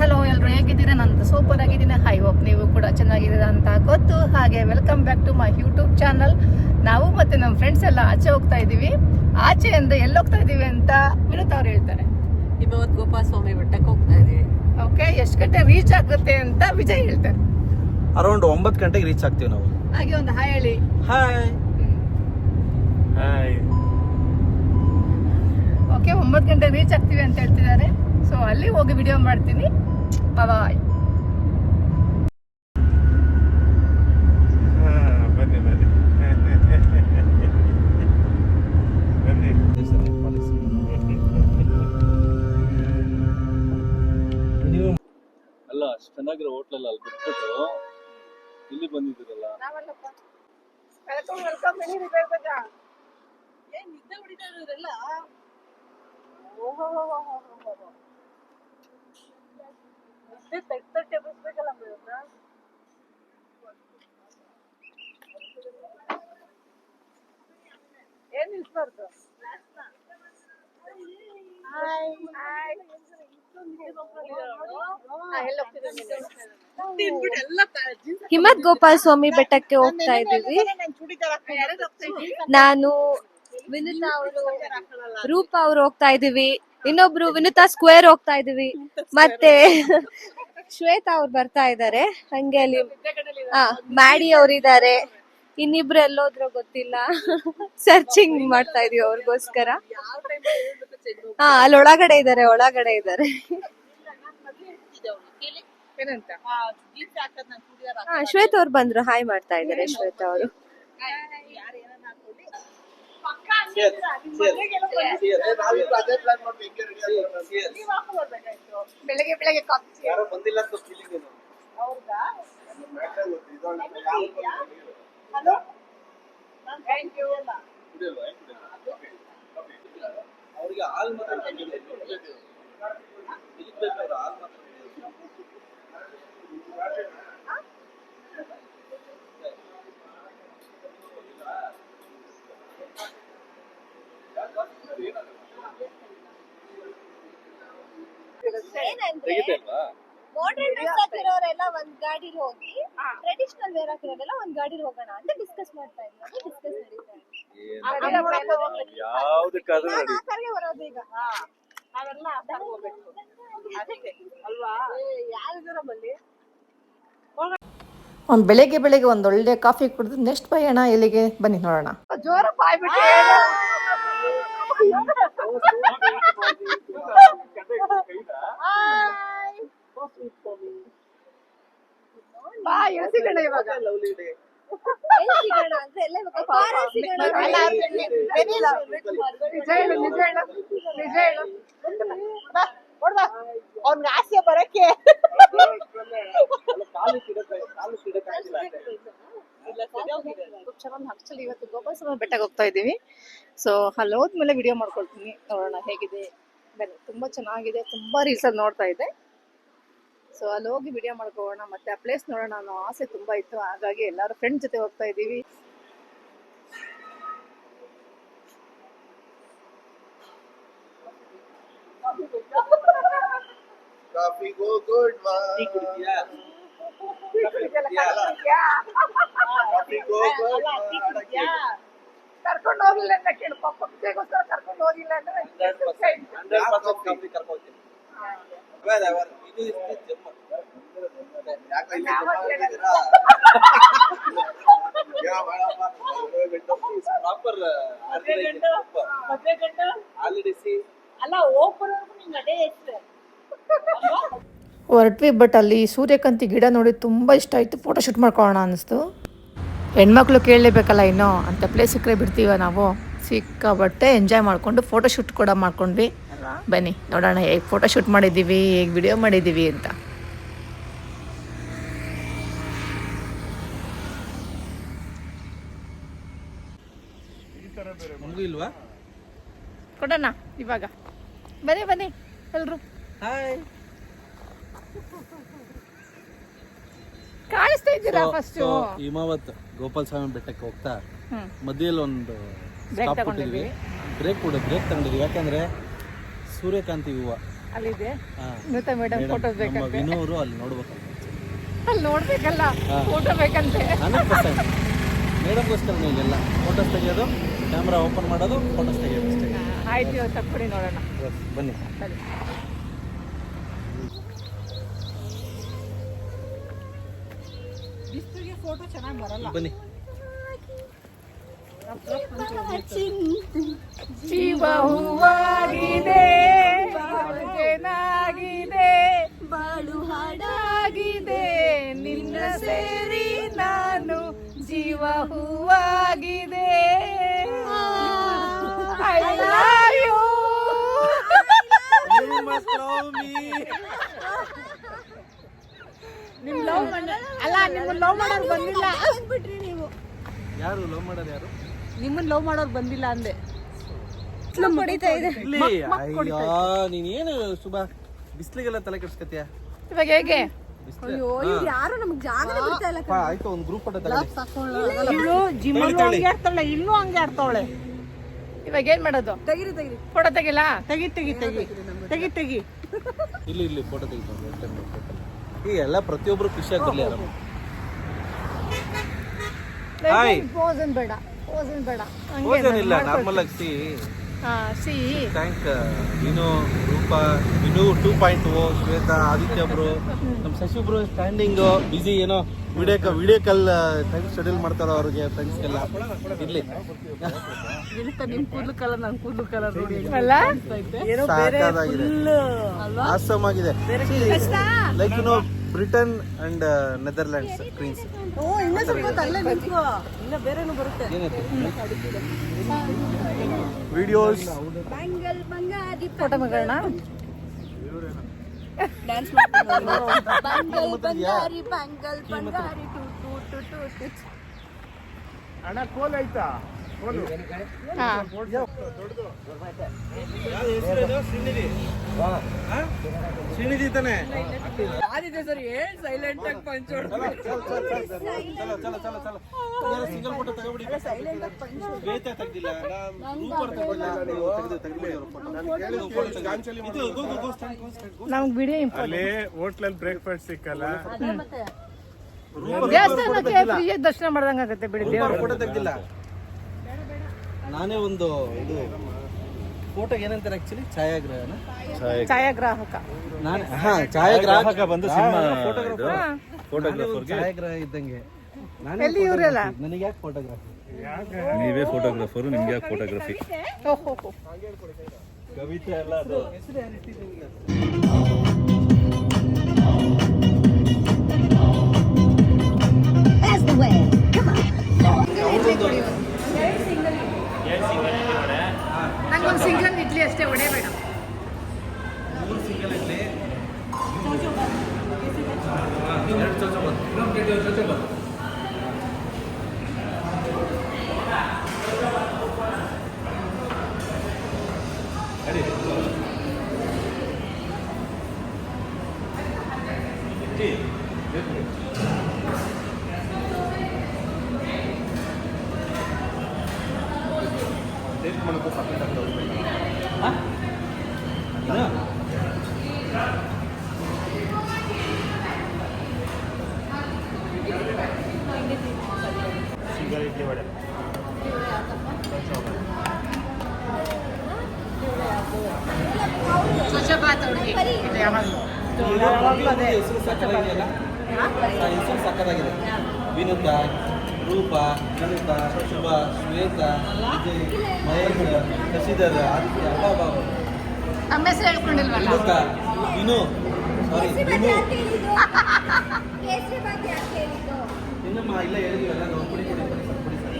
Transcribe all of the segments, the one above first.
Hello ಎಲ್ಲರೂ ಹೇಗಿದ್ದೀರಾ? ನಾನು ಸೂಪರ್ ಆಗಿದ್ದೀನಿ. ಹೈ ಹೋಪ್ ನೀವು ಕೂಡ ಚೆನ್ನಾಗಿದ್ದೀರಾ ಅಂತ ಗೊತ್ತು. ಹಾಗೆ welcome back to my YouTube channel ನಾವು ಮತ್ತೆ ನಮ್ಮ ಫ್ರೆಂಡ್ಸ್ ಎಲ್ಲ ಆಚೆ ಹೋಗ್ತಾ ಇದ್ದೀವಿ. ಆಚೆ ಅಂದ್ರೆ ಎಲ್ಲಿ ಹೋಗ್ತಾ ಇದ್ದೀವಿ ಅಂತ ವಿನೋತ್ ಅವ್ರು ಹೇಳ್ತಾರೆ. ಇವತ್ತು ಗೋಪಾಲ ಸ್ವಾಮಿ ಬೆಟ್ಟಕ್ಕೆ ಹೋಗ್ತಾ ಇದೀವಿ ಓಕೆ ಎಷ್ಟು ಗಂಟೆ ರೀಚ್ ಆಗುತ್ತೆ ಅಂತ ವಿಜಯ್ ಹೇಳ್ತಾರೆ. ಅರೌಂಡ್ ಒಂಬತ್ತು ಗಂಟೆಗೆ ರೀಚ್ ಆಗ್ತೀವಿ ನಾವು. ಹಾಗೆ ಒಂದು ಹಾಯ್ ಹೇಳಿ. ಹಾಯ್ ಹಾಯ್ ಓಕೆ ಒಂಬತ್ತು ಗಂಟೆ ರೀಚ್ ಆಗ್ತೀವಿ ಅಂತ ಹೇಳ್ತಿದ್ದಾರೆ. ಸೊ ಅಲ್ಲಿ ಹೋಗಿ ವಿಡಿಯೋ ಮಾಡ್ತೀನಿ. ಬಾಯ್ ಬನ್ನಿ ಬನ್ನಿ ಬನ್ನಿ ನೀವು ಅಲ್ಲ ಅಷ್ಟು ಚೆನ್ನಾಗಿರೋ ಹೋಟ್ಲಲ್ಲ ಅಲ್ಲಿ ಬಿಟ್ಬಿಟ್ಟು ಇಲ್ಲಿ ಬಂದಿದ್ದೀರಲ್ಲ? ಏನ್ ನಿದ್ದೆ ಹೊಡಿತಾ ಇರೋರೆಲ್ಲ ನಿದ್ದೆ ಏನ್ ನಿಲ್ಸ್ಬಾರ್ದು ಹಿಮತ್ ಗೋಪಾಲ್ ಸ್ವಾಮಿ ಬೆಟ್ಟಕ್ಕೆ ಹೋಗ್ತಾ ಇದ್ದೀವಿ. ನಾನು ವಿನುತಾ ಅವರು ರೂಪ ಅವ್ರು ಹೋಗ್ತಾ ಇದೀವಿ ಇನ್ನೊಬ್ರು ವಿನುತಾ ಸ್ಕ್ವೇರ್ ಹೋಗ್ತಾ ಇದೀವಿ ಮತ್ತೆ ಶ್ವೇತಾ ಅವ್ರು ಬರ್ತಾ ಇದ್ದಾರೆ. ಹಂಗೆ ಅಲ್ಲಿ ಆ ಮ್ಯಾಡಿ ಅವ್ರು ಇದ್ದಾರೆ. ಇನ್ನಿಬ್ರು ಎಲ್ಲೋದ್ರೋ ಗೊತ್ತಿಲ್ಲ. ಸರ್ಚಿಂಗ್ ಮಾಡ್ತಾ ಇದೀವಿ ಅವ್ರಿಗೋಸ್ಕರ. ಹಾ ಅಲ್ಲಿ ಒಳಗಡೆ ಇದಾರೆ ಒಳಗಡೆ ಇದಾರೆ ಏನಂತ? ಹಾ ಶ್ವೇತಾ ಅವ್ರು ಬಂದ್ರು. ಹಾಯ್ ಮಾಡ್ತಾ ಇದ್ದಾರೆ ಶ್ವೇತಾ ಅವರು. ಬೆಳಗ್ಗೆ ಬೆಳಗ್ಗೆ ಕಾಫಿ ಯಾರೋ ಬಂದಿಲ್ಲ ಅಂತ ಫೀಲಿಂಗ್ ಇದು ಅವ್ರಿಗೆ ಹಾಲ್ ಮಾತ್ರ ತಂದಿಲ್ಲ. ಇದಕ್ಕೆ ಬೇಕಾದ್ರೆ ಹಾಲ್ ಮಾತ್ರ ಏನಂದ್ರೆ ತೆಗಿತಾ ಇಲ್ವಾ ಮಾಡರ್ನ್ ಡ್ರೆಸ್ ಹಾಕಿರೋರೆಲ್ಲ ಒಂದ್ ಗಾಡಿಲಿ ಹೋಗಿ ಟ್ರೆಡಿಷನಲ್ ವೇರ್ ಹಾಕಿರೋರೆಲ್ಲ ಒಂದ್ ಗಾಡಿಲಿ ಹೋಗೋಣ ಅಂತ ಡಿಸ್ಕಸ್ ಮಾಡ್ತಾ ಇದ್ವಿ. ಡಿಸ್ಕಸ್ ನಡೀತಾ ಇದೆ. ಯಾವ್ದಕ್ಕಾದ್ರೂ ನಾನು ನಡಿ ಆ ಕಡೆಗೆ ಬರೋದು ಈಗ ನಾವೆಲ್ಲ ಅದಕ್ಕೆ ಅಲ್ವಾ? ಯಾರಿದಾರ ಬಲ್ಲಿ ಒಂದು ಬೆಳಗ್ಗೆ ಬೆಳಗ್ಗೆ ಒಂದೊಳ್ಳೆ ಒಳ್ಳೆ ಕಾಫಿ ಕುಡಿದು ನೆಕ್ಸ್ಟ್ ಪಯಣ ಎಲ್ಲಿಗೆ? ಬನ್ನಿ ನೋಡೋಣ. ಜೋರ ಇವಾಗ? ಲವ್ಲಿ ಡೇ ಎಲ್ಲಿ ಸಿಗೋಣ ಅಂದ್ರೆ ಎಲ್ಲೇ ಬೇಕಾ ಕಾರಲ್ಲಿ ಸಿಗೋಣ ನಿಜ ಹೇಳು ನಿಜ ಹೇಳು ನಿಜ ಹೇಳು. ಅವ್ನ್ಗೆ ಆಸೆ ಬರಕ್ಕೆ. ಆಕ್ಚುಲಿ ಇವತ್ತು ಗೋಪಾಲಸ್ವಾಮಿ ಬೆಟ್ಟಕ್ಕೆ ಹೋಗ್ತಾ ಇದ್ದೀವಿ. ಸೊ ಅಲ್ಲಿ ಹೋದ್ಮೇಲೆ ವಿಡಿಯೋ ಮಾಡ್ಕೊಳ್ತೀನಿ. ನೋಡೋಣ ಹೇಗಿದೆ. ತುಂಬಾ ಚೆನ್ನಾಗಿದೆ ತುಂಬಾ ರೀಲ್ಸಲ್ಲಿ ನೋಡ್ತಾ ಇದ್ದೆ. ಸೊ ಅಲ್ಲಿ ಹೋಗಿ ವಿಡಿಯೋ ಮಾಡ್ಕೊಳ್ಳೋಣ ಮತ್ತೆ ಆ ಪ್ಲೇಸ್ ನೋಡೋಣ ಅನ್ನೋ ಆಸೆ ತುಂಬಾ ಇತ್ತು. ಹಾಗಾಗಿ ಎಲ್ಲರೂ ಫ್ರೆಂಡ್ ಜೊತೆ ಹೋಗ್ತಾ ಇದ್ದೀವಿ. ಕಾಫಿ ಕರ್ಕೊಂಡು ಹೋಗಿಲ್ಲ ಅಂತ ಕೇಳು ಪಾಪ ವಿಜಯ್ಗೋಸ್ಕರ ಕರ್ಕೊಂಡು ಹೋಗಿಲ್ಲ ಅಂದ್ರೆ ಅಲ್ಲ ಹೋಗ್ಬರೋರ್ಗು ನಿಂಗೆ ಅದೇ ಹೆಸ್ರು ಹೊರಟ್ವಿ ಬಟ್ ಅಲ್ಲಿ ಸೂರ್ಯಕಾಂತಿ ಗಿಡ ನೋಡಿ ತುಂಬ ಇಷ್ಟ ಆಯಿತು. ಫೋಟೋ ಶೂಟ್ ಮಾಡ್ಕೊಳ್ಳೋಣ ಅನ್ನಿಸ್ತು. ಹೆಣ್ಮಕ್ಳು ಕೇಳಲೇಬೇಕಲ್ಲ ಇನ್ನೂ? ಅಂತ ಪ್ಲೇಸ್ ಸಿಕ್ಕರೆ ಬಿಡ್ತೀವ ನಾವು? ಸಿಕ್ಕಾಬಟ್ಟೆ ಎಂಜಾಯ್ ಮಾಡಿಕೊಂಡು ಫೋಟೋ ಶೂಟ್ ಕೂಡ ಮಾಡ್ಕೊಂಡ್ವಿ. ಬನ್ನಿ ನೋಡೋಣ ಹೇಗೆ ಫೋಟೋ ಶೂಟ್ ಮಾಡಿದ್ದೀವಿ ಹೇಗೆ ವಿಡಿಯೋ ಮಾಡಿದ್ದೀವಿ ಅಂತ. ಕೊಡೋಣ ಇವಾಗ. ಬನ್ನಿ ಬನ್ನಿ ಎಲ್ರು. ಹಾಯ್ ಕಾಣಿಸ್ತಾ ಇದ್ದೀರಾ ಫಸ್ಟ್ ಹಿಮಾವತ್ ಗೋಪಾಲ ಸ್ವಾಮಿ ಬೆಟ್ಟಕ್ಕೆ ಹೋಗ್ತಾ. ಮಧ್ಯದಲ್ಲಿ ಒಂದು Break ಸ್ಟಾಪ್ ತಗೊಂಡಿದ್ವಿ. ಕೊಟ್ಟಿದ್ವಿ. ಬ್ರೇಕ್ ಕೂಡ ಬ್ರೇಕ್ ತಗೊಂಡಿದ್ವಿ. ಯಾಕಂದ್ರೆ ಸೂರ್ಯಕಾಂತಿ ಹೂವ. ಅಲ್ಲಿದೆ? ಹಾ. ನುತಾ ಮೇಡಮ್ ಫೋಟೋ ಫೋಟೋಸ್ ನಮ್ಮ ಬೇಕಂತೆ. ವಿನು ಅವರು ಅಲ್ಲಿ ನೋಡ್ಬೇಕು ಅಲ್ಲಿ ನೋಡ್ಬೇಕಲ್ಲ ಹಾ. ಫೋಟೋ ಬೇಕಂತೆ. ಹಂಡ್ರೆಡ್ ಪರ್ಸೆಂಟ್ ಮೇಡಮ್ಗೋಸ್ಕರ ಎಲ್ಲ ಫೋಟೋಸ್ ತೆಗೆಯೋದು ಕ್ಯಾಮ್ರಾ ಓಪನ್ ಮಾಡೋದು ಫೋಟೋಸ್ ತೆಗೆಯೋದು ಅಷ್ಟೇ. ಆಯ್ತು ಇವತ್ತು ತಕ್ಕೊಡಿ ನೋಡೋಣ. ಬನ್ನಿ. ಸರಿ ಫೋಟೋ ಚೆನ್ನಾಗಿ ಬರಲ್ಲ. ಬನ್ನಿ. ಜೀವ ಹೂವಾಗಿದೆ ಬಾಳಿಗೆನಾಗಿದೆ ಬಾಳು ಹಾಡಾಗಿದೆ ನಿನ್ನ ಸೇರಿ ನಾನು ಜೀವ ಹೂವಾಗಿದೆ ಅಯ್ಯೋ. ನಿಮ್ ಲವ್ ಅಲ್ಲ ನಿಮ್ಮನ್ನ ಲವ್ ಮಾಡೋರು ಬಂದಿಲ್ಲ. ನೀವು ಯಾರು ಲವ್ ಮಾಡೋದು ಯಾರು? ನಿಮ್ಮನ್ನ ಲವ್ ಮಾಡೋರು ಬಂದಿಲ್ಲ ಅಂದೆ. ಹೊಡಿತಾ ಇದೆ ಅಯ್ಯೋ ನೀನ್ ಏನು ಶುಭ ಬಿಸ್ಲಿಗೆಲ್ಲ ತಲೆ ಕೆಡ್ಸ್ಕತ್ಯಾ ಇವಾಗ ಹೇಗೆ? ಬಿಸ್ಲು ಯಾರು? ನಮ್ಗೆ ಜಾಗ ಬಿಡ್ತಾ ಇಲ್ಲ ಆಯ್ತು ಒಂದು ಗ್ರೂಪ್ ಫೋಟೋ ಹಂಗೆ ಆಡ್ತಾಳೆ ಇನ್ನೂ ಹಂಗೆ ಆಡ್ತಾವಳೆ ಇವಾಗ ಏನ್ ಮಾಡೋದು? ತೆಗಿರಿ ತೆಗಿರಿ. ಫೋಟೋ ತೆಗಿಲ್ಲ ತೆಗಿ ತೆಗಿ ತೆಗಿ. ತೆಗಿ ತೆಗಿ. ಇಲ್ಲಿ ಇಲ್ಲಿ ಫೋಟೋ ತೆಗಿತಾರೆ ಈ ಎಲ್ಲ ಪ್ರತಿಯೊಬ್ರು ಖುಷಿ ಆಗ್ತಿರ್ಲಿ ಯಾರು ಹಾಯ್ ಪೋಸನ್ ಬೇಡ ಪೋಸನ್ ಬೇಡ. ಇಲ್ಲ ನಾರ್ಮಲ್ ಆಗಿ C C thank Vinu Roopa Vinu two point O Shwetha Aditya bro. ನಮ್ಮ ಶಶಿ ಬ್ರೋ ಸ್ಟ್ಯಾಂಡಿಂಗ್ ಬಿಸಿ ಏನೋ video video call time schedule ಮಾಡ್ತಾರೋ ಅವ್ರಿಗೆ ಇರ್ಲಿ. ಕೂದಲು ಕಲರ್ ಅಲ್ಲ? ಸಾಕಾಗಿದೆ ಆಸಮ್ ಆಗಿದೆ. Like you know Britain and Netherlands queens. ಓ ಇನ್ನೂ ಸ್ವಲ್ಪ ಅಲ್ಲೇ ನಿಂತ್ಕೋ. ಇನ್ನ ಬೇರೆನೂ ಬರುತ್ತೆ? ವಿಡಿಯೋಸ್ ಫೋಟೋ ಮಗಳನ್ನ dance Bangari ಬಂಗಲ್ Bangari to to to to ಅಣ್ಣ ಹಾ ಆಯ್ತಾ? ಕೋಲು. ತಗೊಬಿಡಿ ಶ್ವೇತಾ ಸರ್ ಏನ್ ಸೈಲೆಂಟ್ ನೀವು ಪಂಚ್ ನಮ್ಗೆ ಬಿಡಿ ಅಲ್ಲಿ ಹೋಟ್ಲಲ್ಲಿ ಬ್ರೇಕ್ಫಾಸ್ಟ್ ಸಿಕ್ಕಲ್ಲ? ದೇವಸ್ಥಾನಕ್ಕೆ ಫ್ರೀಯಾಗಿ ದರ್ಶನ ಮಾಡ್ದಂಗ ಆಗತ್ತೆ ಬಿಡಿ ದೇವ್ರ. ಫೋಟೋ ತೆಗ್ದಿಲ್ಲ. ನಾನೇ ಒಂದು ಇದು ಫೋಟೋ ಏನಂತಾರೆ ಆಕ್ಚುಲಿ ಛಾಯಾಗ್ರಹನ? ಛಾಯಾಗ್ರಾಹಕ. ನಾನು ಹಾ ಛಾಯಾಗ್ರಾಹಕ ಬಂದು ಸಿನಿಮಾ ಫೋಟೋಗ್ರಾಫರ್ ಹಾ. ಫೋಟೋಗ್ರಾಫರ್ಗೆ ಛಾಯಾಗ್ರಹ ಇದ್ದಂಗೆ. ನಾನು ಎಲ್ಲಿ ಇವ್ರೆಲ್ಲ? ನನಗೆ ಯಾಕೆ ಫೋಟೋಗ್ರಾಫಿ ನೀವೇ ಫೋಟೋಗ್ರಾಫರು ನಿಮ್ಗೆ ಯಾಕೆ ಫೋಟೋಗ್ರಾಫಿ. ಕವಿತೆ ಎಲ್ಲ ಅದು. ನಂಗೊಂದು ಸಿಂಗಲ್ ಇಡ್ಲಿ ಅಷ್ಟೇ ಒಡೆ ಬೇಡ. ಮೂರು ಸಿಂಗಲ್ ಇಡ್ಲಿ. ಹೆಸರು ಸಕ್ಕದಾಗಿದೆಯಲ್ಲ ಹೆಸರು ಸಕ್ಕದಾಗಿದೆ ವಿನುತ ರೂಪ ವಿನುತ ಶುಭ ಶ್ವೇತ ವಿಜಯ್ ಮಹೇಶ್ ಶಶಿಧರ್ ಆದಿತ್ಯ ಅಬ್ಬಾ ನಮ್ಮ ಹೆಸರು ಹೇಳ್ಕೊಂಡಿಲ್ವಲ್ಲ ವಿನುತ ವಿನು ಸಾರಿ ವಿನು ಇನ್ನಮ್ಮ ಇಲ್ಲ ಹೇಳಿದ್ವಲ್ಲ ನಾವು ಕುಡಿ ಕುಡಿ ಸರ್ ಕುಡಿ ಸರ್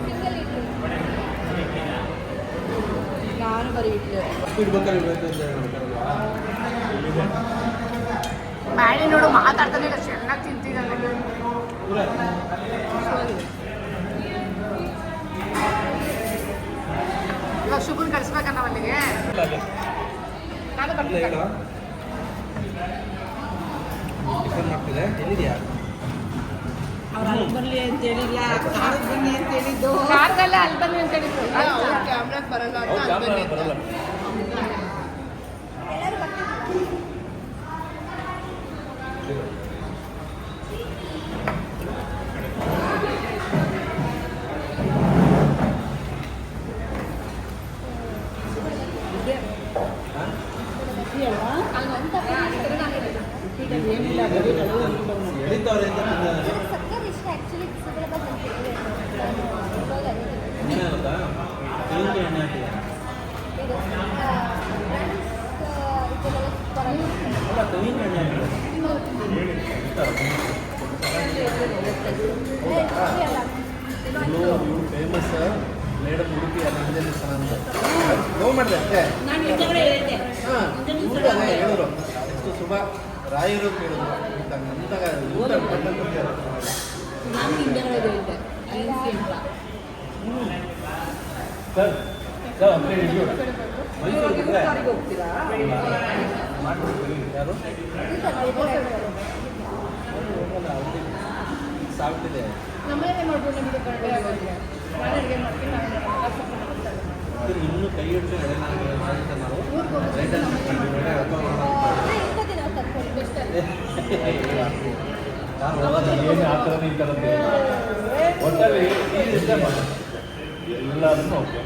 ಸಿಂಗಲ್ ಇಡ್ಲಿ ಇಡ್ಬೇಕಾದ್ರೆ ಇಡ್ಬೇಕು ಅಂತ ಹೇಳ್ತಾರಲ್ವಾ? ಮಾಡಿ ನೋಡು ಮಾತಾಡ್ತಾನೆ ಇಲ್ಲ ಚೆನ್ನಾಗಿ ತಿಂತಿದ್ದಾನೆ ಪೂರ ಇವಾಗ ಶುಭನ್ ಕಳಿಸ್ಬೇಕ ನಾವು ಅಲ್ಲಿಗೆ ನಾನು ಇಲ್ಲ ಬರ್ತೀನಿ ಹೇಳು ಟಿಫನ್ ಮಾಡ್ತಿದ್ದೆ ಎಲ್ಲಿದ್ಯಾ ಕಾರ್ಗಲ್ಲ ಅಲ್ಲಿ ಬನ್ನಿ ಅಂತ ಹೇಳಿದ್ರು ಕ್ಯಾಮ್ರಾಕ್ ಬರಲ್ಲ ಅಂತ ಅಲ್ಲಿ ಬಂದಿದ್ದು. ಎಳಿತವ್ರೆ ಅಂತ ತಿಂದ- ಎಣ್ಣೆ ಗೊತ್ತಾ ತೆಂಗಿನ ಎಣ್ಣೆ ಹಾಕಿದ್ದಾರೆ ಅಲ್ಲ ತೆಂಗಿನ ಎಣ್ಣೆ ಹಾಕಿದ್ದಾರೆ ಇವಳು ಫೇಮಸ್ ಮೇಡಮ್ ಉಡುಪಿ ಅಂಜಲಿ ಸನ ಅಂತ ನೋವು ಮಾಡಿದೆ ಅಷ್ಟೇ ಹಾಂ ಇವ್ರು ಅದೇ ಹೇಳಿದ್ರು ಎಷ್ಟು ಶುಭ ನಂತಾಗ ಊಟ ಬಂದಂತ ಸರ್ ಸರ್ ಅಂದ್ರೆ ಇದು ಮೈಸೂರು ಬಿಟ್ರೆ ಮಾಡ್ಬಿಡ್ತೀವಿ ಯಾರು ಸಾವಿಟ್ಟಿದೆ ಇದು ಇನ್ನೂ ಕೈ ಹಿಡಿದು ನಾವು. ಏನು ಆ ಥರನೇ ಈ ಥರದ್ದು ಒಟ್ಟಲ್ಲಿ ಇಷ್ಟ ಮಾಡಿ ಎಲ್ಲದನ್ನು ಓಕೆ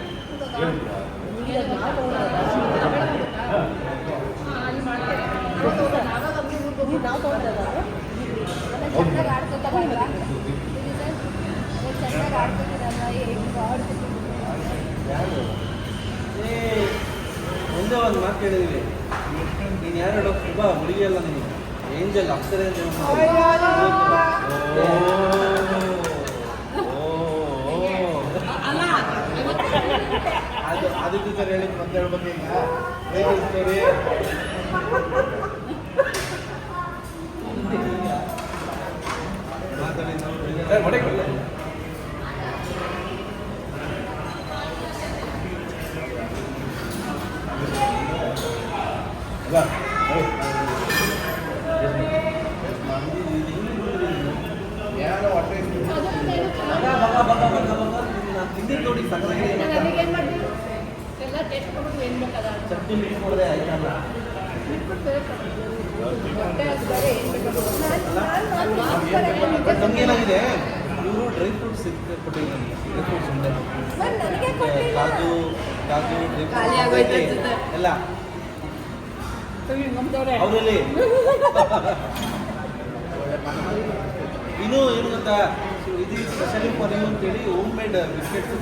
ಒಂದು ಮಾತು ಕೇಳಿದ್ವಿ ನೀನು ಯಾರು ಹೇಳೋ ಶುಭ ಹುಡುಗಿಯಲ್ಲ ನೀನು ಏಂಜಲ್ ಅಂತ ಅದು, ಅದಕ್ಕೆ ಸರ್ ಹೇಳಿ ಮತ್ತೆ ಹೇಳ್ಬೇಕು ಈಗ. ಹೇಗೆ ಸ್ಟೋರಿ ಮಾತಾಡಿ ನಾವು ಸರ್ ಹೊಡೆಗೆ ಅಲ್ಲ ಏಯ್. ಯಾರೋ ಹೊಟ್ಟೆ ಬಗ ಬಗ ಬಗ ಬಗ ಬಗ ನಾನು ತಿಂದಿದ್ದು ನೋಡಿ ಸಕ್ಕತ್ತಾಗಿದೆ ಚಟ್ನಿ ಮಿಕ್ಸ್ ಮಾಡಿದೆ ಆಯ್ತಲ್ಲ ಬಟ್ ನಮ್ಗೇನಾಗಿದೆ ಇವರು ಡ್ರೈ ಫ್ರೂಟ್ಸ್ ಕೊಟ್ಟಿದ್ದಾರೆ ಡ್ರೈ ಫ್ರೂಟ್ಸ್ ಉಂಡೆ ಮತ್ತೆ ಕಾಜು ಆಗೋಯ್ತು ಎಲ್ಲ. ಅವರಲ್ಲಿ. ಇನ್ನು ಏನು ಗೊತ್ತಾ? ಇದು ಸ್ಪೆಷಲಿ ಫಾರ್ ಯು ಅಂತೇಳಿ home made biscuits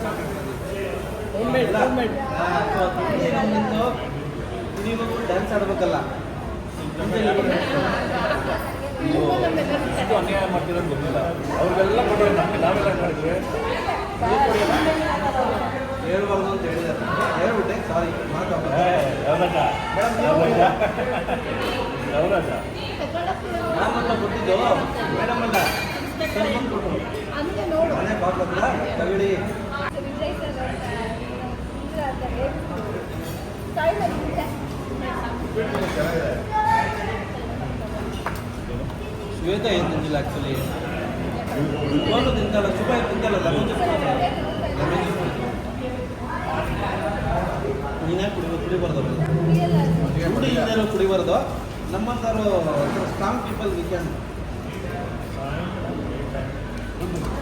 home made ನಮ್ಮಿಂದು ನೀವು ಡ್ಯಾನ್ಸ್ ಆಡ್ಬೇಕಲ್ಲ. ಅನ್ಯಾಯ ಮಾಡ್ತಿರೋದು ಗೊತ್ತಿಲ್ಲ. ಅವ್ರಿಗೆಲ್ಲ ಕೊಟ್ಟರೆ ನಮಗೆ ನಾವೆಲ್ಲ ಮಾಡಿದ್ರೆ. ಹೇಳ್ಬಾರ್ದು ಅಂತ ಹೇಳಿದ್ದಾರೆ ಹೇಳ್ಬಿಟ್ಟೆ ಸಾರಿ ಮಾತಾಡ ಯಾವ್ದಕ್ಕ ಯಾವ್ದಕ್ಕ ನಾನು ಅಂತ ಕೊಟ್ಟಿದ್ದು ಮೇಡಮ್ ಅಲ್ಲ ಸರ್ ಬಂದು ಕೊಟ್ಟರು ಮನೆ ಬಾಗ್ಲತ್ರ ತಗಡಿ ಶ್ವೇತ ಏನು ತಿಂದಿಲ್ಲ ಆ್ಯಕ್ಚುಲಿ ಇವಾಗಲೂ ತಿಂತಾಳ ಶುಭ ತಿಂತಾಳ ಲೆಮನ್ ಜ್ಯೂಸ್ ಲೆಮನ್ ಜ್ಯೂಸ್ ನೀನೇ ಕುಡಿಬೋದು ಕುಡಿಬಾರ್ದು. ಕುಡಿ ಇಲ್ದೇನೋ ಕುಡಿಬಾರ್ದು. ನಮ್ಮಂಥವ್ರು ಸ್ಟ್ರಾಂಗ್ ಪೀಪಲ್ ವಿ ಕ್ಯಾನ್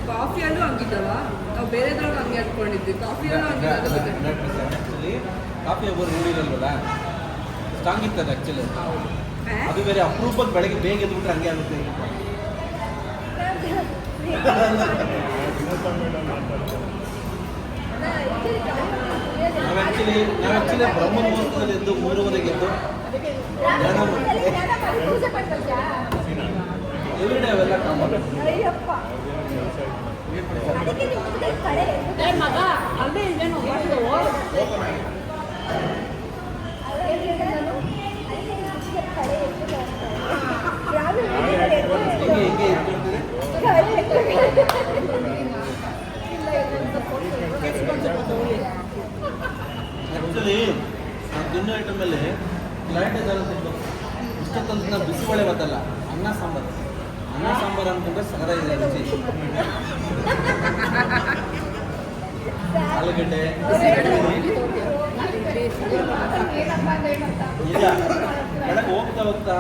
ಕಾಫಿಯಲ್ಲೂ ಹಂಗಿದ್ದವ ನಾವು ಬೇರೆದ್ರಾಗ ಹಂಗೆ ಅನ್ಕೊಂಡಿದ್ವಿ ಕಾಫಿಯಲ್ಲೂ ಆ್ಯಕ್ಚುಲಿ ಕಾಫಿ ಒಬ್ಬರು ರೂಢಿರಲ್ವಲ್ಲ ಸ್ಟ್ರಾಂಗ್ ಇರ್ತದೆ ಆ್ಯಕ್ಚುಲಿ ಅದು ಬೇರೆ ಅಪರೂಪಕ್ಕೆ ಬೆಳಗ್ಗೆ ಬೇಗ ಎದ್ಬಿಟ್ರೆ ಹಂಗೆ ಆಗುತ್ತೆ. ನಾವು ಆ್ಯಕ್ಚುಲಿ ನಾವು ಆ್ಯಕ್ಚುಲಿ ಬ್ರಹ್ಮ ಮುಹೂರ್ತದಲ್ಲಿ ಎದ್ದು ಮೂರುವರೆಗೆ ಎದ್ದು ಎವ್ರಿಡೇ ಅವೆಲ್ಲ ಕಾಮನ್ ಮಗ ಹಿಂಗೆ ಹಿಂಗೆ ಇಟ್ಕೊಳ್ತೀರಿ ಆ್ಯಕ್ಚುಲಿ ನಾವು ತಿನ್ನೋ ಐಟಮಲ್ಲಿ ಇದ್ದಾರೆ ತಿನ್ಬೇಕು ಇಷ್ಟೊತ್ತಂತ ನಾವು ಬಿಸಿಬೇಳೆ ಬತ್ತಲ್ಲ ಅನ್ನ ಸಾಂಬಾರು. ಅನ್ನ ಸಾಂಬಾರು ಅಂತಂದ್ರೆ ಸಗದ ಇದೆ ರುಚಿ ಆಲೂಗಡ್ಡೆ ಇಲ್ಲ ಹೋಗ್ತಾ ಹೋಗ್ತಾ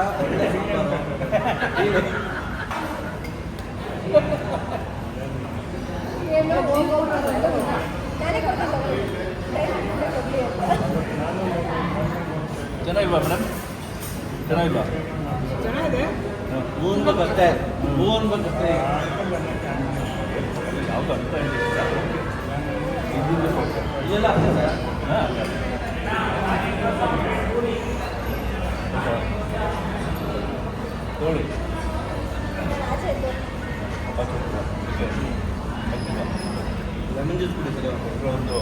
ಚೆನ್ನಾಗಿಲ್ವಾ ಮೇಡಮ್ ಚೆನ್ನಾಗಿಲ್ವಾ? ಹೂವನ್ ಬರುತ್ತೆ ಹೂವನ್ ಬರುತ್ತೆ ಯಾವ್ದು ಅಂತ ಇದೆಲ್ಲ ಆಗ್ತದೆ ನೋಡಿ ಲೆಮನ್ ಜ್ಯೂಸ್ ಕುಡಿತಾರೆ? ಒಂದು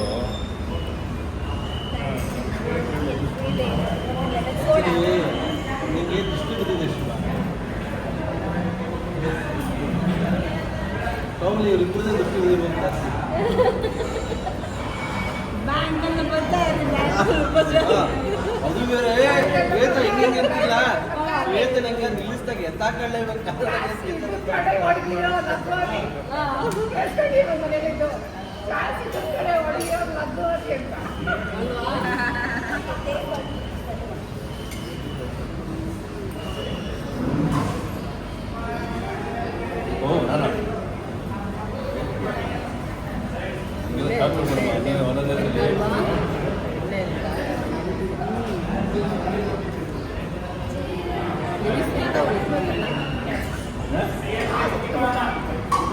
ನಿಮಗೆ ದೃಷ್ಟಿ ಬಿದ್ದಿದೆ ಶಿವ ಕಾಮಲಿ ಇವರಿಬ್ಬರದೇ ದೃಷ್ಟಿ ಬಿದ್ದಿರ್ಬೋದು ಜಾಸ್ತಿ ಅದು ಬೇರೆ. ಶ್ವೇತ ಹಿಂಗೆ ಹಿಂಗೆ ಅಂತಿಲ್ಲ ಶ್ವೇತ ನಂಗೆ ನಿಲ್ಲಿಸ್ದಾಗ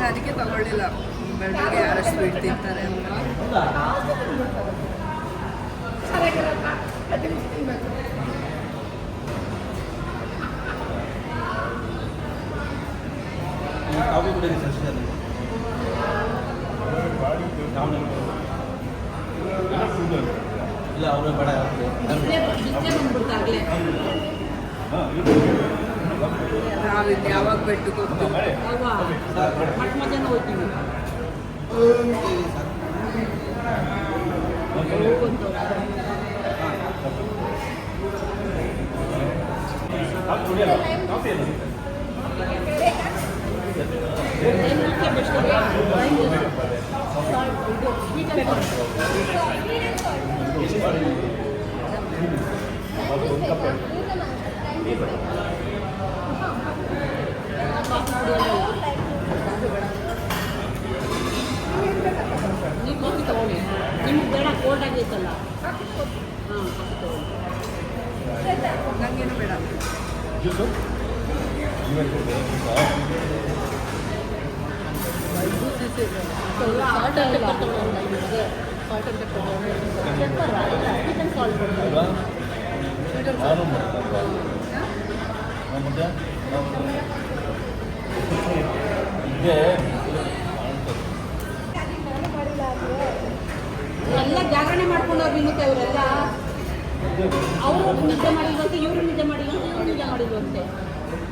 ಅದಕ್ಕೆ ತಗೊಳ್ಳಿಲ್ಲ ಬೆಳಗ್ಗೆ ಯಾರು ಸ್ವೀಟ್ ತಿಂತಾರೆ ಅಂತ ಕಾಫಿ ಕುಡಿಯೋದು ಸಸ್ಯ ಅದು ಇಲ್ಲ ಅವರು ಬೇಡ ನಾವಿಲ್ಲಿ ಯಾವಾಗ ಬೆಟ್ಟು ಗೊತ್ತು ನಂಗೇನು ಬೇಡ. ಜ್ಯೂಸು ಅಲ್ವಾ ನಾನು ಮಾಡ್ತಲ್ವಾ ಮತ್ತೆ ಇದೆ ಎಲ್ಲ ಜಾಗರಣೆ ಮಾಡ್ಕೊಂಡವ್ರು ವಿನುತ್ತೆ ಅವರೆಲ್ಲ ಅವರು ನಿದ್ದೆ ಮಾಡಿಲ್ವಂತೆ ಇವರು ನಿದ್ದೆ ಮಾಡಿದ್ರು ಇವ್ರು ನಿದ್ದೆ ಮಾಡಿಲ್ವಂತೆ.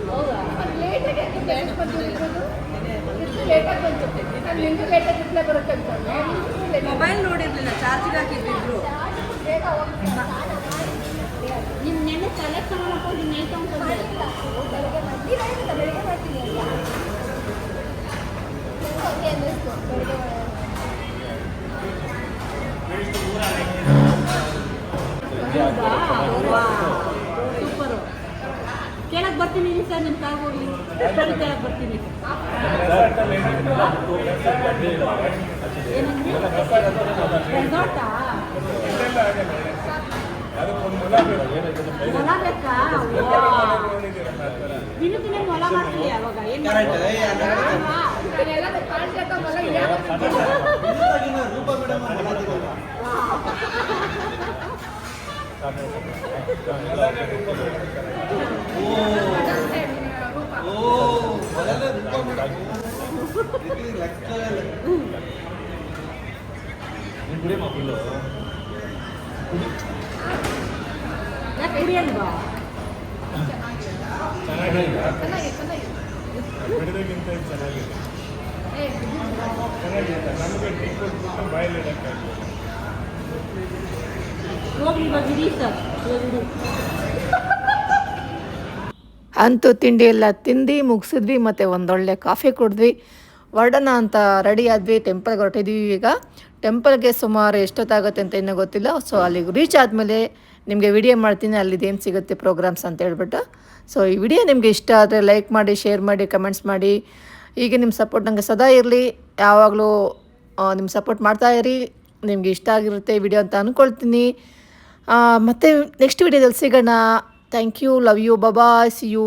ಹೌದಾ? ಮೊಬೈಲ್ ನೋಡಿರ್ಲಿಲ್ಲ ಚಾರ್ಜಿಗೆ ಹಾಕಿದ್ರು. ನಿಮ್ಮ ನೆನೆ ತಲೆ ತಗೊಂಡು ನೈಟ್ ಸೂಪರು. ಕೇಳಕ್ ಬರ್ತೀನಿ ಸರ್ ಹೋಗ್ಲಿ ಸರಿ ಕೇಳಕ್ ಬರ್ತೀನಿ. ರೆಸಾರ್ಟಾ? ಮೊಲ ಬೇಕಾ? ವಿನುತಿನ ಮೊಲ ಮಾಡ್ತೀವಿ ಅವಾಗ? ಏನು ರೂಪ ಮೇಡಮ್ ಓ ಮೊದಲೇ ರೂಪ ಮೇಡಮ್ ಲೆಕ್ಕ ನೀನು ಕುಡಿಯಮ್ಮ ಫುಲ್ಲು ಯಾಕೆ ಕುಡಿಯಲ್ವಾ ಬಿಡದಕ್ಕಿಂತ ಇದು ಚೆನ್ನಾಗಿದೆ ಚೆನ್ನಾಗಿದೆ ನಮಗೆ ಟೀ ಕೊಟ್ಬಿಟ್ಟು ಬಾಯಲ್ಲಿ ಇಡಕ್ಕಾಗಲ್ಲ ಅಂತು ತಿಂಡಿ ಎಲ್ಲ ತಿಂದು ಮುಗಿಸಿದ್ವಿ, ಮತ್ತು ಒಂದೊಳ್ಳೆ ಕಾಫಿ ಕುಡಿದ್ವಿ. ವರ್ಡನ ಅಂತ ರೆಡಿ ಆದ್ವಿ ಟೆಂಪಲ್ಗೆ ಹೊರಟಿದ್ವಿ ಈಗ. ಟೆಂಪಲ್ಗೆ ಸುಮಾರು ಎಷ್ಟೊತ್ತಾಗುತ್ತೆ ಅಂತ ಇನ್ನೂ ಗೊತ್ತಿಲ್ಲ. ಸೊ ಅಲ್ಲಿಗೆ ರೀಚ್ ಆದಮೇಲೆ ನಿಮಗೆ ವಿಡಿಯೋ ಮಾಡ್ತೀನಿ ಅಲ್ಲಿದೇನು ಸಿಗುತ್ತೆ ಪ್ರೋಗ್ರಾಮ್ಸ್ ಅಂತ ಹೇಳ್ಬಿಟ್ಟು. ಸೊ ಈ ವಿಡಿಯೋ ನಿಮಗೆ ಇಷ್ಟ ಆದರೆ ಲೈಕ್ ಮಾಡಿ ಶೇರ್ ಮಾಡಿ ಕಮೆಂಟ್ಸ್ ಮಾಡಿ. ಹೀಗೆ ನಿಮ್ಮ ಸಪೋರ್ಟ್ ನನಗೆ ಸದಾ ಇರಲಿ. ಯಾವಾಗಲೂ ನಿಮ್ಮ ಸಪೋರ್ಟ್ ಮಾಡ್ತಾ ಇರಿ. ನಿಮಗೆ ಇಷ್ಟ ಆಗಿರುತ್ತೆ ವಿಡಿಯೋ ಅಂತ ಅಂದ್ಕೊಳ್ತೀನಿ ಮತ್ತು ನೆಕ್ಸ್ಟ್ ವಿಡಿಯೋದಲ್ಲಿ ಸಿಗೋಣ. ಥ್ಯಾಂಕ್ ಯು ಲವ್ ಯು ಬಬಾ ಸಿ ಯು